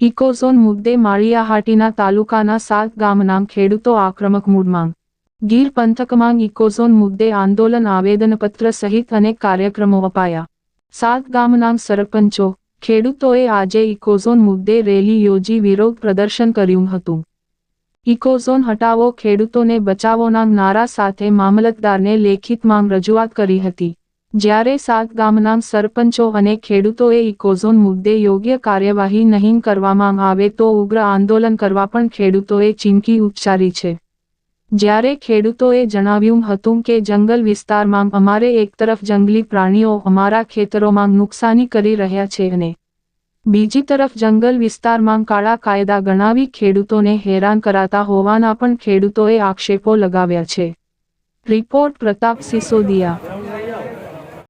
Ecozone મુદ્દે માળિયાહાટીના તાલુકાના સાત ગામના ખેડૂતો આક્રમક મૂડમાં ગીર પંથકમાં ઇકોઝોન મુદ્દે આંદોલન આવેદનપત્ર સહિત અનેક કાર્યક્રમો અપાયા. સાત ગામના સરપંચો, ખેડૂતોએ આજે ઇકોઝોન મુદ્દે રેલી યોજી વિરોધ પ્રદર્શન કર્યું હતું. ઇકોઝોન હટાવો ખેડૂતોને બચાવોના નારા સાથે મામલતદારને લેખિત માંગ રજૂઆત કરી હતી. જ્યારે સાત ગામના સરપંચો અને ખેડૂતોએ ઇકોઝોન મુદ્દે યોગ્ય કાર્યવાહી નહીં કરવામાં આવે તો ઉગ્ર આંદોલન કરવા પણ ખેડૂતોએ ચીમકી ઉચ્ચારી છે. જ્યારે ખેડૂતોએ જણાવ્યું હતું કે જંગલ વિસ્તારમાં અમારે એક તરફ જંગલી પ્રાણીઓ અમારા ખેતરોમાં નુકસાની કરી રહ્યા છે અને બીજી તરફ જંગલ વિસ્તારમાં કાળા કાયદા ગણાવી ખેડૂતોને હેરાન કરાતા હોવાના પણ ખેડૂતોએ આક્ષેપો લગાવ્યા છે. રિપોર્ટ પ્રતાપ સિસોદિયા.